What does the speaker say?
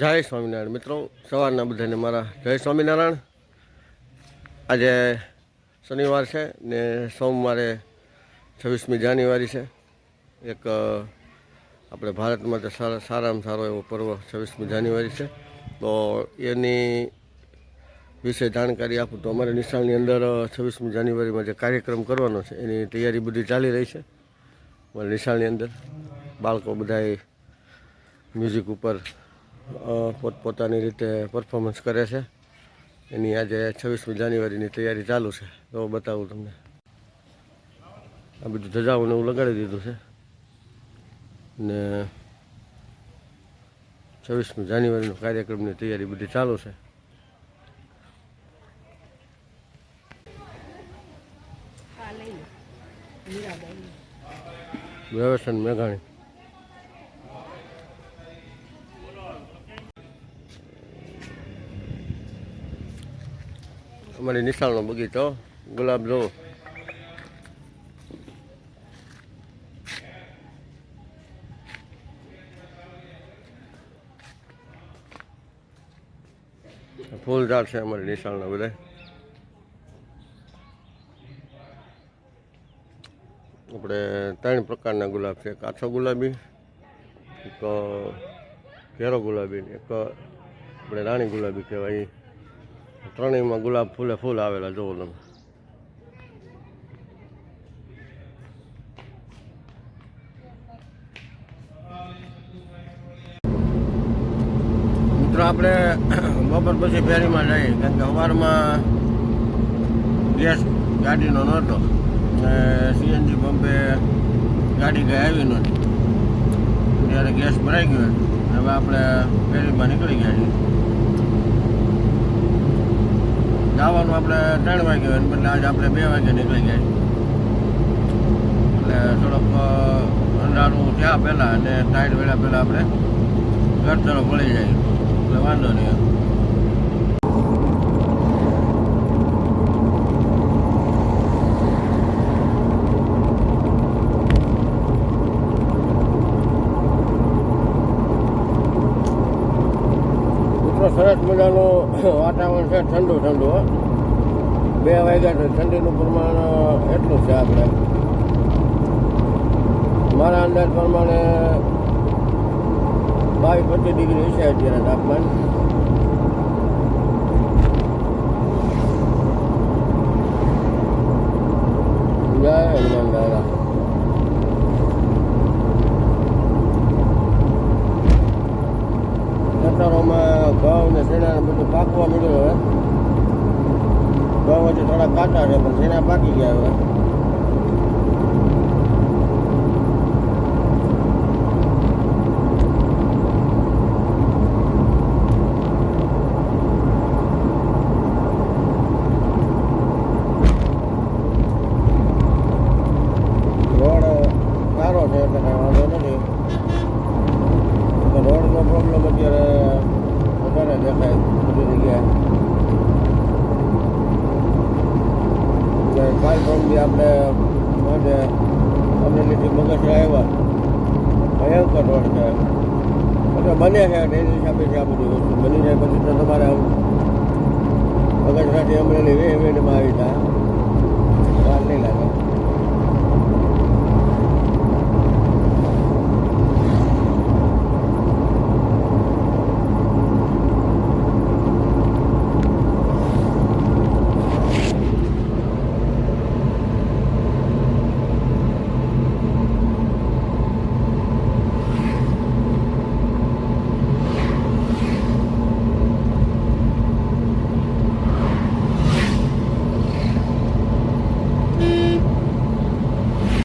જય સ્વામિનારાયણ. મિત્રો, સવારના બધાને મારા જય સ્વામિનારાયણ. આજે શનિવાર છે ને સોમવારે છવ્વીસમી જાન્યુઆરી છે. એક આપણે ભારત માટે સારા, સારામાં સારો એવો પર્વ છવ્વીસમી જાન્યુઆરી છે. તો એની વિશે જાણકારી આપું તો અમારે નિશાળની અંદર છવ્વીસમી જાન્યુઆરીમાં જે કાર્યક્રમ કરવાનો છે, એની તૈયારી બધી ચાલી રહી છે. અમારે નિશાળની અંદર બાળકો બધાએ મ્યુઝિક ઉપર પોતપોતાની રીતે પરફોર્મન્સ કરે છે. એની આજે છવ્વીસમી જાન્યુઆરીની તૈયારી ચાલુ છે. તો બતાવું તમને. આ બધું ધજાઓને એવું લગાડી દીધું છે. ને છવ્વીસમી જાન્યુઆરીનો કાર્યક્રમની તૈયારી બધી ચાલુ છે. વ્યવસન મેઘાણી. અમારી નિશાળનો બગીચો ગુલાબ જો ફૂલ ઝાડ છે અમારી નિશાળના બધા આપણે ત્રણ પ્રકારના ગુલાબ છે કાછો ગુલાબી એક ઘેરો ગુલાબી એક આપણે રાણી ગુલાબી કહેવાય. ત્રણેયમાં ગુલાબ ફૂલે ફૂલ આવેલા જોવો તમે. આપણે બપોર પછી ફેરીમાં જઈએ, કારણ કે સવારમાં ગેસ ગાડીનો નહોતો ને સીએનજી પંપે ગાડી કંઈ આવી નહોતી. ત્યારે ગેસ ભરાઈ ગયો હવે આપણે ફેરીમાં નીકળી ગયા છીએ. જવાનું આપણે ત્રણ વાગે હોય બદલે આજે આપણે બે વાગે નીકળી ગયા એટલે થોડોક અંધારું થયા પહેલાં અને ટાઈટ વેળા પહેલાં આપણે ઘર તરફ વળી જાય. એટલે વાંધો નહીં. સરસ મજાનું વાતાવરણ છે, ઠંડુ ઠંડુ બે વાગ્યા છે, ઠંડીનું પ્રમાણ એટલું છે આપણે. મારા અંદાજ પ્રમાણે બાવીસ પચીસ ડિગ્રી છે અત્યારે તાપમાન. ઘઉં ને શેણા ને બધું પાકવા મળ્યું હવે ઘઉં હજી થોડા કાચા છે પણ શેણા પાકી ગયા હવે રોડ સારો છે એટલે કાંઈ વાંધો નથી તો રોડનો પ્રોબ્લેમ અત્યારે વધારે દેખાય બધી જગ્યાએ કાલ પરમથી આપણે માટે અમરેલીથી મગજરા આવ્યા ભયંકર રોડ છે એટલે બને છે એની હિસાબે છે આ બધી વસ્તુ બની જાય પછી તો તમારે આવું મગજરાથી અમરેલી વે વેડમાં આવી જાય